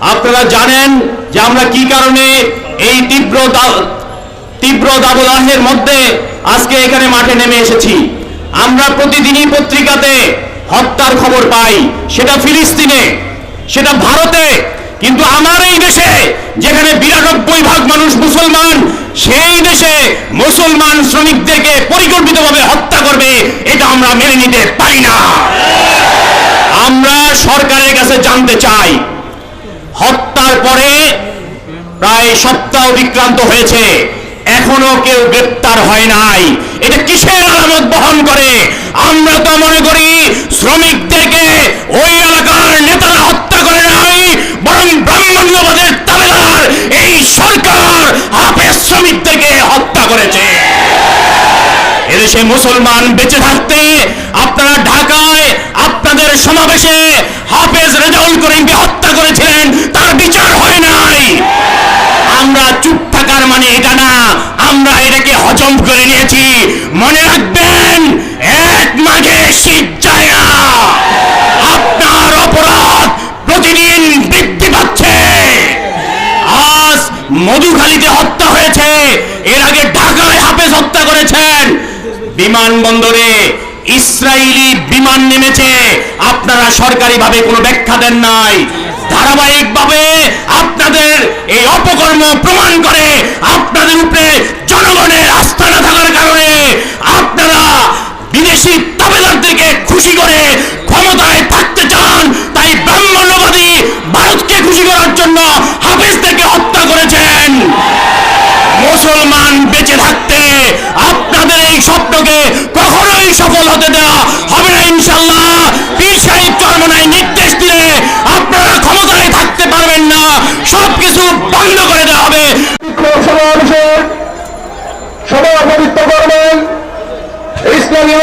আপনারা জানেন যে আমরা কি কারণে এই তীব্র তীব্র দাবদাহের মধ্যে আজকে এখানে মাঠে নেমে এসেছি। আমরা প্রতিদিনই পত্রিকাতে হত্যার খবর পাই, সেটা ফিলিস্তিনে, সেটা ভারতে, কিন্তু আমার এই দেশে, যেখানে বিরানব্বই ভাগ মানুষ মুসলমান, সেই দেশে মুসলমান শ্রমিকদেরকে পরিকল্পিতভাবে হত্যা করবে, এটা আমরা মেনে নিতে পারি না। আমরা সরকারের কাছে জানতে চাই। হত্যার পরে প্রায় সপ্তাহ অতিক্রান্ত হয়েছে। এখনও কেউ গ্রেপ্তার হয় নাই। এটা কিসের আলামত বহন করে? আমরা তো মনে করি শ্রমিকদেরকে ওই এলাকার নেতারা হত্যা করে নাই, বরং ব্রাহ্মণ্যবাদের তাবেদার এই সরকার হাফেজ শ্রমিকদেরকে হত্যা করেছে। এদেশে মুসলমান বেঁচে থাকতে সমাবেশে হাফেজ রেজাউল করিমকে হত্যা করেছিলেন, তার বিচার হয় নাই। আমরা চুপ থাকার মানে এটা না, আমরা এটাকে হজম করে নিয়েছি। মনে রাখবেন, এক মাঘে শীত যায় না। আপনার অপরাধ প্রতিদিন বৃদ্ধি পাচ্ছে। আজ মধুখালীতে হত্যা হয়েছে, এর আগে ঢাকায় হাফেজ হত্যা করেছেন। বিমানবন্দরে ইসরায়েলি বিমান নেমেছে। আপনারা সরকারিভাবে কোনো ব্যাখ্যা দেন নাই। ধারাবাহিকভাবে আপনাদের এই অপকর্ম প্রমাণ করে আপনাদের উপরে জনগণের আস্থা না থাকার কারণে আপনারা বিদেশি তাবেদারদেরকে খুশি করে ক্ষমতায় থাকতে চান। তাই ব্রাহ্মণ্যবাদী ভারতকে খুশি করার জন্য হাফেজদেরকে হত্যা করেছেন মুসলমান বেঁচে থাকতে আপনাদের এই স্বপ্নকে কখনোই সফল হতে দেওয়া হবে না ইনশাল্লাহ পীর সাহেব চরমনায় নির্দেশ দিলে আপনারা ক্ষমতায় থাকতে পারবেন না। সবকিছু বন্ধ করে দেওয়া হবে। ইসলামী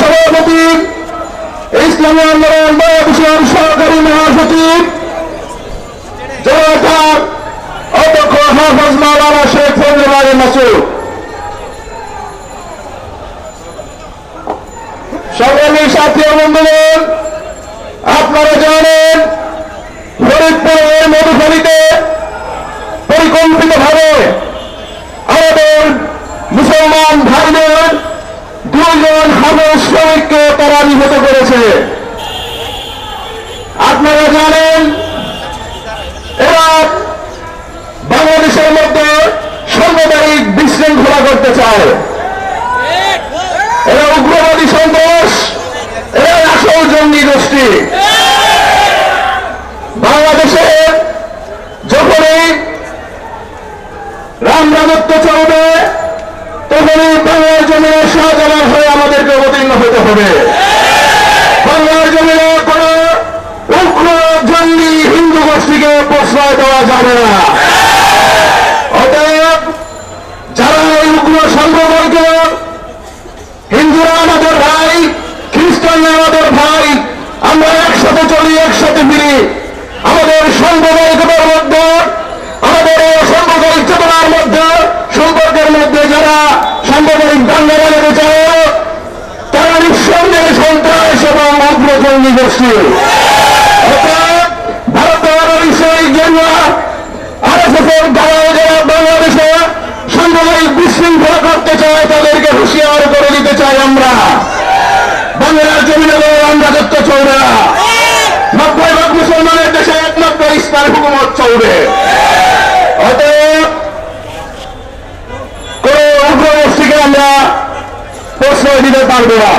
সভাপতি সহকারী মহাসচিব অধ্যক্ষ হাফজ আলী মাসুদ সংগ্রামী সাথী বন্ধুগণ আপনারা জানেন, ফরিদপুরের মধুখালীতে পরিকল্পিত ভাবে আমাদের মুসলমান ভাইদের দুইজন হামের শ্রমিককে তারা নিহত করেছে আপনারা জানেন এরা বাংলাদেশের মধ্যে সাম্প্রদায়িক বিশৃঙ্খলা করতে চায় এরা উগ্রবাদী সন্ত্রাস এরা আসল জঙ্গি বাংলাদেশে যখনই রাম রাজত্ব চলবে তখনই বাংলার জমিনে শাহজালাল হয়ে আমাদেরকে অবতীর্ণ হতে হবে বাংলার জমিনে কোন উগ্র জঙ্গি হিন্দু গোষ্ঠীকে প্রশ্রয় দেওয়া যাবে না অতএব যারা এই উগ্র সম্প্রদায়কে হিন্দুরা আমাদের ভাই খ্রিস্টানরা আমাদের ভাই আমরা একসাথে একসাথে ফিরি আমাদের সাম্প্রদায়িকতার মধ্যে, আমাদের সাম্প্রদায়িক চেতনার মধ্যে, সম্পর্কের মধ্যে যারা সাম্প্রদায়িক দাঙ্গা বানাতে চায় তারা নিঃসন্দেহে সন্ত্রাস এবং উগ্র গোষ্ঠী তাদেরকে হুঁশিয়ার করে চাই আমরা। বাংলার জমিনে রাম রাজত্ব না। নব্বই ভাগ মুসলমানের দেশে একমাত্র ইসলাম হুকুমত চলবে। কোন উগ্রগোষ্ঠীকে আমরা প্রশ্রয় দিতে পারব না।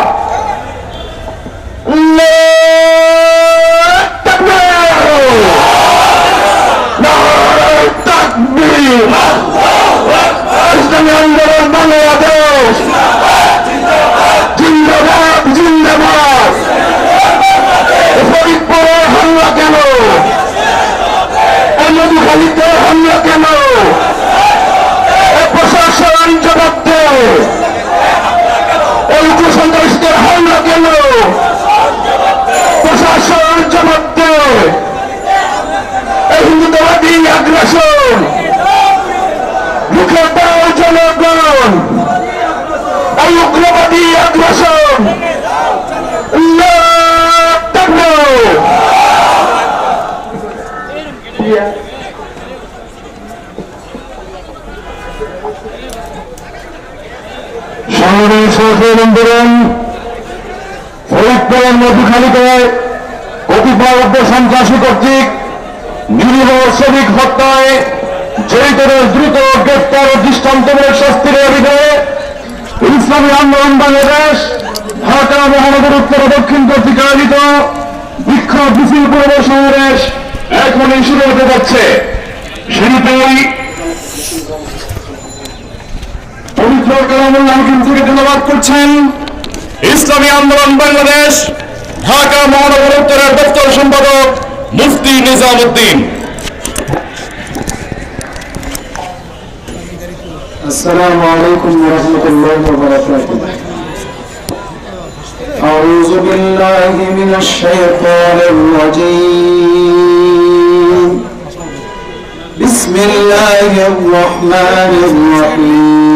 মধুখালীতে সহযোগী বন্ধুগণ ফরিদপুরের মধুখালীতে কতিপয় সন্ত্রাসী কর্তৃক নিরীহ শ্রমিক হত্যায় জড়িতদের দ্রুত গ্রেপ্তার ও দৃষ্টান্তমূলক শাস্তির দাবিতে ইসলামী আন্দোলন বাংলাদেশ, ঢাকা, মহানগর, উত্তর দক্ষিণ কর্তৃক আয়োজিত বিক্ষোভ মিছিল পূর্ব সমাবেশ এখনই শুরু হতে যাচ্ছে। শুরুতেই পবিত্র কালামুল্লাহ কিন্তু ধন্যবাদ করছেন ইসলামী আন্দোলন বাংলাদেশ ঢাকা মহানগর উত্তরের দপ্তর সম্পাদক মুফতি নিজামুদ্দিন السلام عليكم ورحمة الله وبركاته أعوذ بالله من الشيطان الرجيم بسم الله الرحمن الرحيم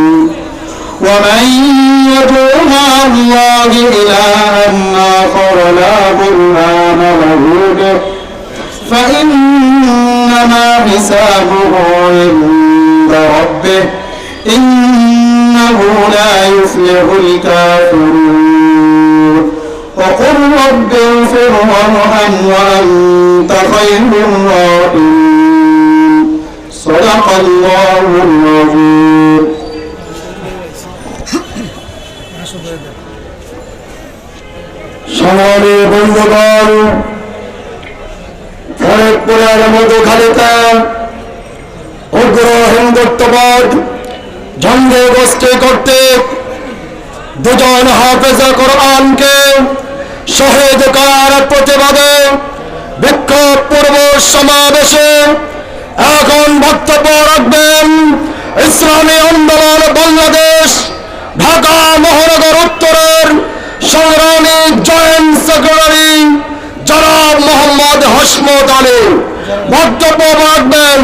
ومن يدعو مع الله إلها آخر لا برهان له به فإنما حسابه عند ربه إنه لا يفلح الكافرون. وقل رب اغفر وارحم وأنت خير الراحمين. صدق الله العظيم. দুজন প্রতিবাদে বিক্ষোভ পূর্ব সমাবেশে এখন বক্তব্য রাখবেন ইসলামী আন্দোলন বাংলাদেশ ঢাকা মহানগর উত্তরের সংগ্রামী জয়েন্ট সেক্রেটারি জনাব মোহাম্মদ হসমত আলী। বক্তব্য রাখবেন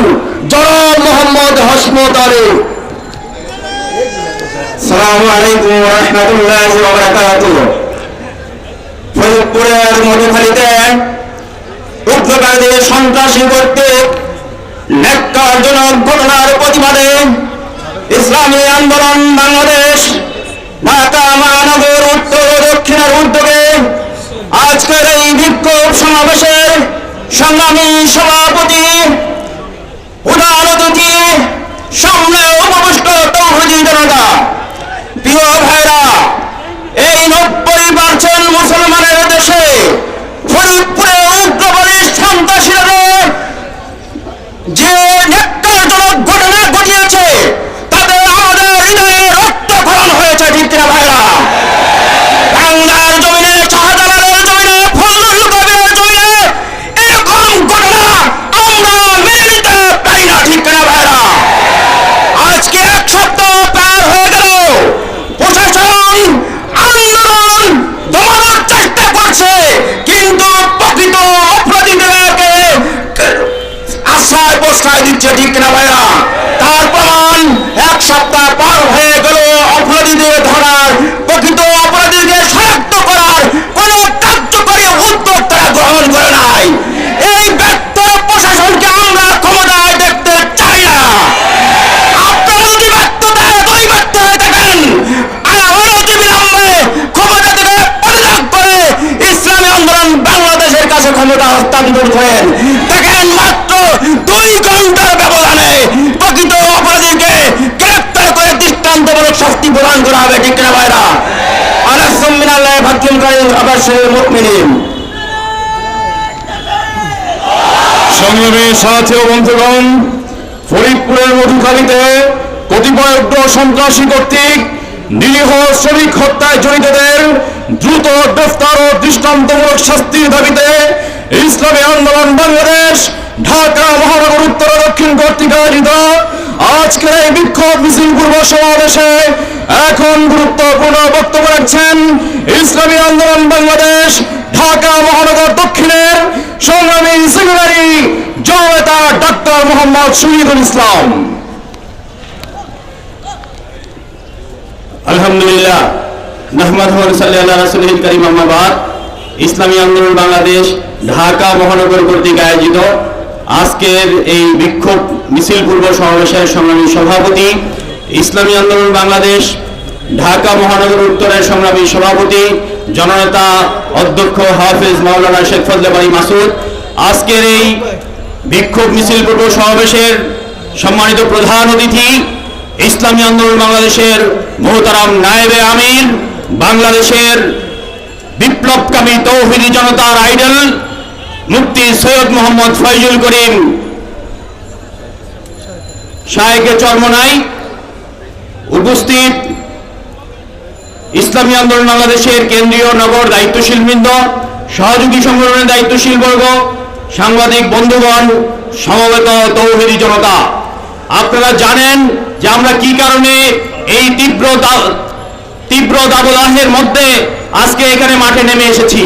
সন্ত্রাসী কর্তৃক ন্যাক্কারজনক ঘটনার প্রতিবাদে ইসলামী আন্দোলন বাংলাদেশ, ঢাকা, মহানগর, উত্তর দক্ষিণের উদ্যোগে আজকের এই বিক্ষোভ সমাবেশের সংগ্রামী সভাপতি অতিথি, সামনে উপবিষ্ট তৌহদি জনতা। প্রিয় ভাইরা, এই নব্বই পার্সেন্ট মুসলমানের দেশে ফরিদপুরে উগ্রবাদী সন্ত্রাসীরা যে করেন অবশ্যই মুকমিনিন সংগ্রামী সাথী বন্ধুগণ, ফরিদপুরের মধুখালীতে কতিপয় সন্ত্রাসী কর্তৃক নিরীহ শ্রমিক হত্যায় জড়িতদের দ্রুত গ্রেফতার ও দৃষ্টান্তমূলক শাস্তির দাবিতে ইসলামী আন্দোলন বাংলাদেশ, ঢাকা মহানগর উত্তর দক্ষিণ কর্তৃক আয়োজিত আজকের এই বিক্ষোভ মিছিল পূর্ব সমাবেশে এখন গুরুত্বপূর্ণ বক্তব্য রাখছেন ইসলামী আন্দোলন বাংলাদেশ, ঢাকা মহানগর দক্ষিণের সংগ্রামী সেক্রেটারি জননেতা ডাক্তার মোহাম্মদ শহীদুল ইসলাম। আলহামদুলিল্লাহ নাহমাদ রাসুল করিম আহমাবাদ ইসলামী আন্দোলন বাংলাদেশ, ঢাকা মহানগর কর্তৃক আয়োজিত আজকের এই বিক্ষোভ মিছিল পূর্ব সমাবেশের সংগ্রামী সভাপতি, ইসলামী আন্দোলন বাংলাদেশ, ঢাকা মহানগর উত্তরের সংগ্রামী সভাপতি, জননেতা অধ্যক্ষ হাফেজ মাওলানা শেখ ফজলে বাড়ি মাসুদ, আজকের এই বিক্ষোভ মিছিল পূর্ব সমাবেশের সম্মানিত প্রধান অতিথি, ইসলামী আন্দোলন বাংলাদেশের মোহতারাম নায়েবে আমির, বাংলাদেশের বিপ্লবকামী তৌহিদি জনতার আইডল মুফতি সৈয়দ মোহাম্মদ ফয়জুল করিম শাহেকে চরমনাই উপস্থিত ইসলামী আন্দোলন বাংলাদেশের কেন্দ্রীয় নগর দায়িত্বশীল বৃন্দ, সহযোগী সংগঠনের দায়িত্বশীল বর্গ, সাংবাদিক বন্ধুগণ, সমবেত তৌহিদি জনতা। আপনারা জানেন যে আমরা কি কারণে এই তীব্র তীব্র দাবদাহের মধ্যে আজকে এখানে মাঠে নেমে এসেছি।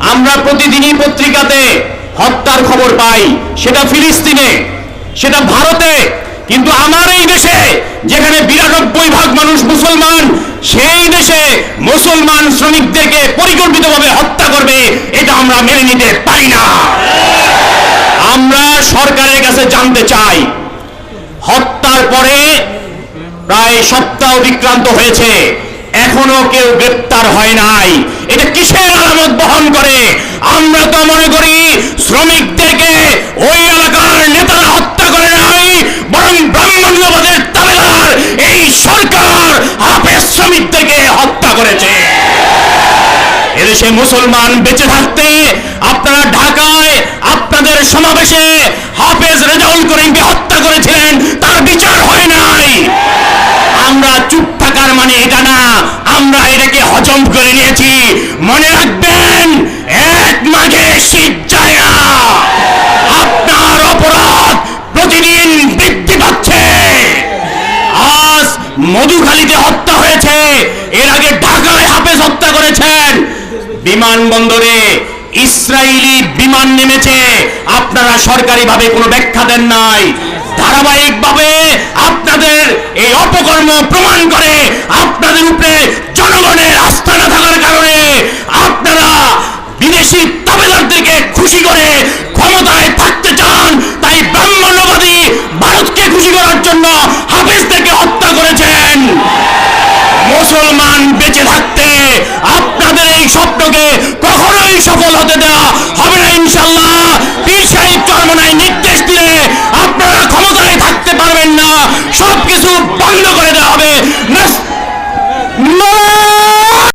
আমরা প্রতিদিনই পত্রিকাতে হত্যার খবর পাই। সেটা ফিলিস্তিনে, সেটা ভারতে। কিন্তু আমার এই দেশে, যেখানে বিরানব্বই ভাগ মানুষ মুসলমান, সেই দেশে মুসলমান শ্রমিকদেরকে পরিকল্পিতভাবে হত্যা করবে, এটা আমরা মেনে নিতে পারি না। আমরা সরকারের কাছে জানতে চাই, হত্যার পরে প্রায় সপ্তাহ অতিক্রান্ত হয়েছে। এখনও কেউ গ্রেপ্তার হয় নাই। এটা কিসের আলামত বহন করে? আমরা তো মনে করি শ্রমিকদেরকে ওই এলাকার নেতারা হত্যা করে নাই, বরং ব্রাহ্মণ্যবাদের তাবেদার এই সরকার হাফেজ শ্রমিকদেরকে হত্যা করেছে। এদেশে মুসলমান বেঁচে থাকতে আপনারা ঢাকায় আপনাদের সমাবেশে হাফেজ রেজাউল করিমকে হত্যা করেছিলেন, তার বিচার হয় নাই। আমরা চুপ থাকার মানে এটা না। আমরা এটাকে হজম করে নিয়েছি। মনে রাখবেন, এক মাঘে শীত যায় না। আপনার অপরাধ প্রতিদিন বৃদ্ধি পাচ্ছে। আজ মধুখালীতে হত্যা হয়েছে। এর আগে ঢাকায় হাফেজ হত্যা করেছেন। বিমানবন্দরে ইসরায়েলি বিমান নেমেছে। আপনারা সরকারিভাবে কোনো ব্যাখ্যা দেন নাই। ধারাবাহিকভাবে আপনাদের এই অপকর্ম প্রমাণ করে আপনাদের উপরে জনগণের আস্থা না থাকার কারণে আপনারা বিদেশি তাবেদারদেরকে খুশি করে ক্ষমতায় থাকতে চান। তাই ব্রাহ্মণ্যবাদী ভারতকে খুশি করার জন্য হাফেজদেরকে হত্যা করেছেন। মুসলমান বেঁচে থাকতে আপনাদের এই স্বপ্নকে কখনোই সফল হতে দেওয়া